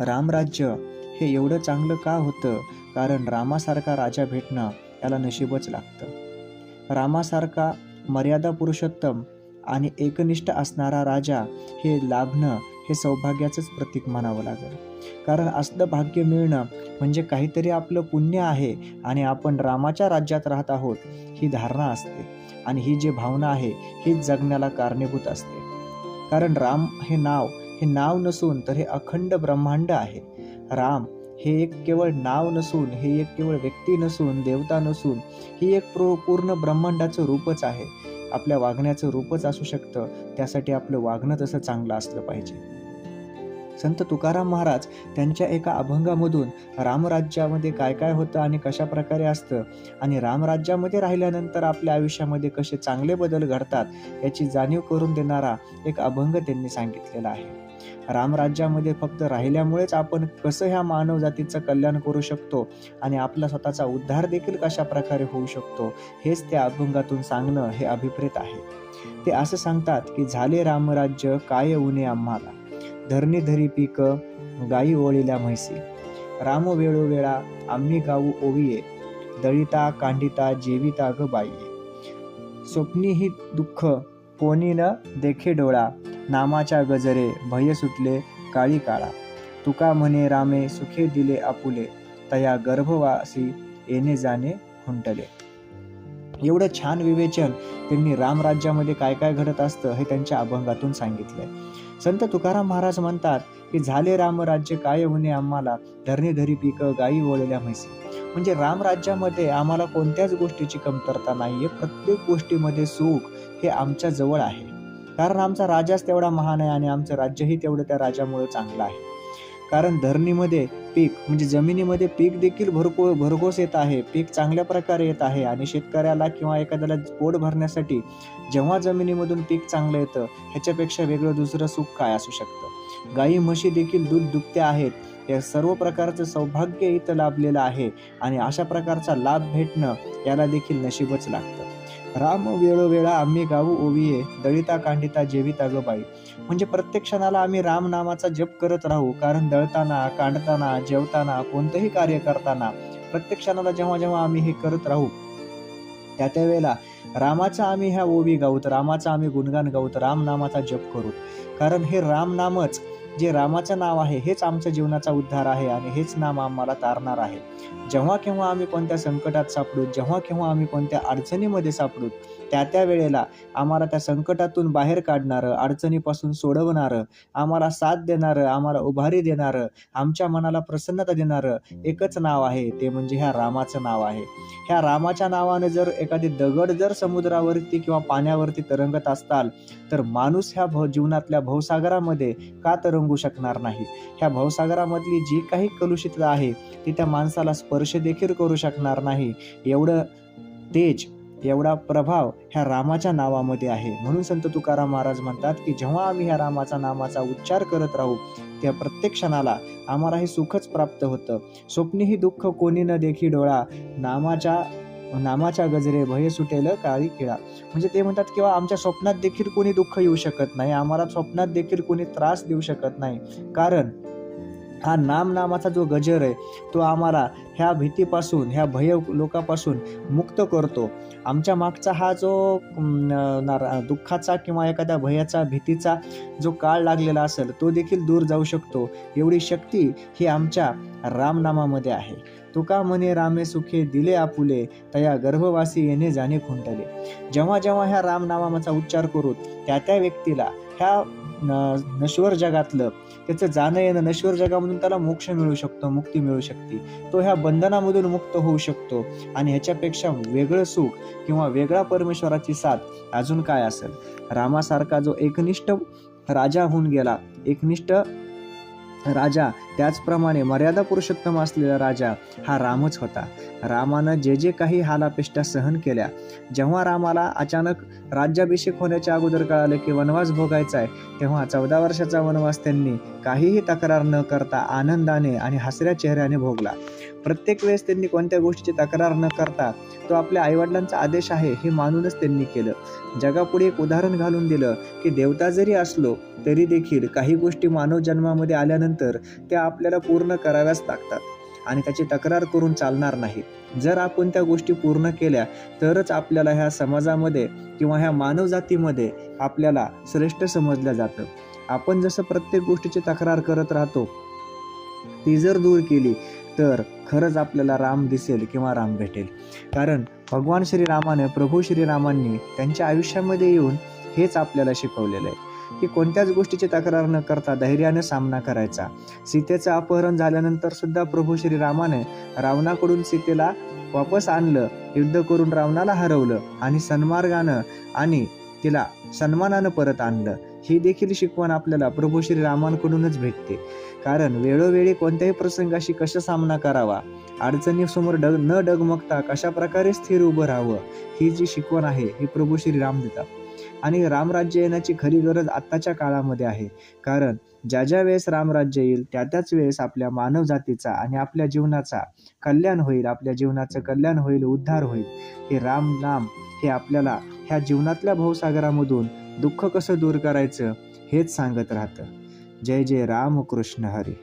रामराज्य हे एवढं चांगलं का होतं? कारण रामासारखा राजा भेटणं याला नशीबच लागतं. रामासारखा मर्यादा पुरुषोत्तम आणि एकनिष्ठ असणारा राजा हे लाभणं हे सौभाग्याचंच प्रतीक म्हणावं लागेल. कारण असलं भाग्य मिळणं म्हणजे काहीतरी आपलं पुण्य आहे आणि आपण रामाच्या राज्यात राहत आहोत ही धारणा असते. आणि ही जी भावना आहे हीच जगण्याला कारणीभूत असते. कारण राम हे नाव हे नाव नसून तर हे अखंड ब्रह्मांड आहे. राम हे एक केवळ नाव नसून हे एक केवळ व्यक्ती नसून देवता नसून ही एक प्रो पूर्ण ब्रह्मांडाचं रूपच आहे. आपल्या वागण्याचं रूपच असू शकतं. त्यासाठी आपलं वागणं तसं चांगलं असलं पाहिजे. संत तुकाराम महाराज त्यांच्या एका अभंगामधून रामराज्यामध्ये काय काय होतं आणि कशा प्रकारे असतं आणि रामराज्यामध्ये राहिल्यानंतर आपल्या आयुष्यामध्ये कसे चांगले बदल घडतात याची जाणीव करून देणारा एक अभंग त्यांनी सांगितलेला आहे. रामराज्यामध्ये फक्त राहिल्यामुळेच आपण कसं ह्या मानव जातीचं कल्याण करू शकतो आणि आपला स्वतःचा उद्धार देखील कशा प्रकारे होऊ शकतो हेच त्या अभंगातून सांगणं हे अभिप्रेत आहे. ते असं सांगतात की झाले रामराज्य काय उने आम्हाला? धरणी धरी पीक गाई ओळील्या म्हैसी. राम वेळोवेळा आम्ही गाऊ ओविये दळिता कांडिता जेविता ग बाईये. स्वप्नी ही दुःख कोणी न देखे डोळा नामाच्या गजरे भय सुटले काळी काळा. तुका म्हणे रामे सुखे दिले आपुले तया गर्भवासी येणे जाणे खुंटले एवढं छान विवेचन त्यांनी रामराज्यामध्ये काय काय घडत असतं हे त्यांच्या अभंगातून सांगितलंय. संत तुकाराम महाराज म्हणतात की झाले रामराज्य काय होणे आम्हाला? धरणे धरी पिकं गायी ओळल्या म्हैसी. म्हणजे रामराज्यामध्ये आम्हाला कोणत्याच गोष्टीची कमतरता नाही आहे प्रत्येक गोष्टीमध्ये सुख हे आमच्या जवळ आहे. कारण आमचा राजाच तेवढा महान आहे आणि आमचं राज्यही तेवढं त्या राजामुळे चांगलं आहे. कारण धरणीमध्ये पीक म्हणजे जमिनीमध्ये पीक देखील भरको भरघोस येत आहे. पीक चांगल्या प्रकारे येत आहे आणि शेतकऱ्याला किंवा एखाद्याला पोट भरण्यासाठी जेव्हा जमिनीमधून पीक चांगलं येतं ह्याच्यापेक्षा वेगळं दुसरं सुख काय असू शकतं? गाई म्हशी देखील दूध दुभत्या आहेत. या सर्व प्रकारचं सौभाग्य इथं लाभलेलं आहे आणि अशा प्रकारचा लाभ भेटणं याला देखील नशीबच लागतं. राम वेळोवेळा आम्ही गाऊ ओविये दळिता कांडिता जेविता ग बाई म्हणजे प्रत्येक क्षणाला आम्ही राम नामाचा जप करत राहू कारण दळताना कांडताना जेवताना कोणतंही कार्य करताना प्रत्येक क्षणाला जेव्हा जेव्हा आम्ही हे करत राहू त्या त्या वेळेला रामाचा आम्ही ह्या ओवी गाऊत रामाचा आम्ही गुणगान गाऊत राम नामाचा जप करू. कारण हे राम नामच जे रामाचं नाव आहे हेच आमच्या जीवनाचा उद्धार आहे आणि हेच नाम आम्हाला तारणार आहे. जेव्हा केव्हा आम्ही कोणत्या संकटात सापडू जेव्हा केव्हा आम्ही कोणत्या अडचणीमध्ये सापडू त्या त्या वेळेला आम्हाला त्या संकटातून बाहेर काढणारं अडचणीपासून सोडवणारं आम्हाला साथ देणारं आम्हाला उभारी देणारं आमच्या मनाला प्रसन्नता देणारं एकच नाव आहे ते म्हणजे ह्या रामाचं नाव आहे. ह्या रामाच्या नावाने जर एखादी दगड जर समुद्रावरती किंवा पाण्यावरती तरंगत असताल तर माणूस ह्या भव जीवनातल्या भवसागरामध्ये का तरंगू शकणार नाही? ह्या भवसागरामधली जी काही कलुषितता आहे ती त्या माणसाला स्पर्श देखील करू शकणार नाही. एवढं तेज एवढा प्रभाव ह्या रामाच्या नावामध्ये आहे. म्हणून संत तुकाराम महाराज म्हणतात की जेव्हा आम्ही ह्या रामाचा नामाचा उच्चार करत राहू त्या प्रत्येक क्षणाला आम्हाला हे सुखच प्राप्त होतं. स्वप्नीही दुःख कोणी न देखी डोळा नामाच्या नामाच्या गजरे भय सुटेल काळी खिळा. म्हणजे ते म्हणतात किंवा आमच्या स्वप्नात देखील कोणी दुःख येऊ शकत नाही. आम्हाला स्वप्नात देखील कोणी त्रास देऊ शकत नाही. कारण हा नाम नामाचा जो गजर आहे तो आम्हाला ह्या भीतीपासून ह्या भय लोकापासून मुक्त करतो. आमच्या मागचा हा जो नारा- दुःखाचा किंवा एखाद्या भयाचा भीतीचा जो काळ लागलेला असेल तो देखील दूर जाऊ शकतो. एवढी शक्ती ही आमच्या रामनामामध्ये आहे. तुका म्हणे रामे सुखे दिले आपुले तया गर्भवासी येणे जाणे खुंटले. जेव्हा जेव्हा ह्या रामनामाचा उच्चार करू त्या त्या व्यक्तीला ह्या न- नश्वर जगातलं त्याचं जाणं येणं नश्वर जगामधून त्याला मोक्ष मिळू शकतो मुक्ती मिळू शकते. तो ह्या बंधनामधून मुक्त होऊ शकतो आणि ह्याच्यापेक्षा वेगळं सुख किंवा वेगळा परमेश्वराची साथ अजून काय असेल? रामासारखा जो एकनिष्ठ राजा होऊन गेला एकनिष्ठ राजा त्याचप्रमाणे मर्यादा पुरुषोत्तम असलेला राजा हा रामच होता. रामानं जे जे काही हालापेष्टा सहन केल्या जेव्हा रामाला अचानक राज्याभिषेक होण्याच्या अगोदर कळालं की वनवास भोगायचा आहे तेव्हा चौदा वर्षाचा वनवास त्यांनी काहीही तक्रार न करता आनंदाने आणि हसऱ्या चेहऱ्याने भोगला. प्रत्येक वेळेस त्यांनी कोणत्या गोष्टीची तक्रार न करता तो आपल्या आईवडिलांचा आदेश आहे हे मानूनच त्यांनी केलं. जगापुढे एक उदाहरण घालून दिलं की देवता जरी असलो तरी देखील काही गोष्टी मानव जन्मामध्ये आल्यानंतर त्या आपल्याला पूर्ण कराव्याच लागतात आणि त्याची तक्रार करून चालणार नाही. जर आपण त्या गोष्टी पूर्ण केल्या तरच आपल्याला ह्या समाजामध्ये किंवा ह्या मानवजातीमध्ये आपल्याला श्रेष्ठ समजलं जातं. आपण जसं प्रत्येक गोष्टीची तक्रार करत राहतो ती जर दूर केली तर खरंच आपल्याला राम दिसेल किंवा राम भेटेल. कारण भगवान श्रीरामाने प्रभू श्रीरामांनी त्यांच्या आयुष्यामध्ये येऊन हेच आपल्याला शिकवलेलं आहे. की कोणत्याच गोष्टीची तक्रार न करता धैर्याने सामना करायचा. सीतेचं अपहरण झाल्यानंतर सुद्धा प्रभू श्रीरामाने रावणाकडून सीतेला वापस आणलं युद्ध करून रावणाला हरवलं आणि सन्मार्गानं आणि तिला सन्मानानं परत आणलं. ही देखील शिकवण आपल्याला प्रभू श्रीरामांकडूनच भेटते. कारण वेळोवेळी कोणत्याही प्रसंगाशी कसा सामना करावा अडचणीसमोर डग न डगमगता कशा प्रकारे स्थिर उभं राहावं ही जी शिकवण आहे ही प्रभू श्रीराम देतात. आणि रामराज्य येण्याची खरी गरज आत्ताच्या काळामध्ये आहे. कारण ज्या ज्या वेळेस रामराज्य येईल त्या त्याच वेळेस आपल्या मानव जातीचा आणि आपल्या जीवनाचा कल्याण होईल आपल्या जीवनाचं कल्याण होईल उद्धार होईल. हे राम नाम हे आपल्याला ह्या जीवनातल्या भवसागरामधून दुःख कसं दूर करायचं हेच सांगत राहतं. जय जय राम कृष्ण हरी.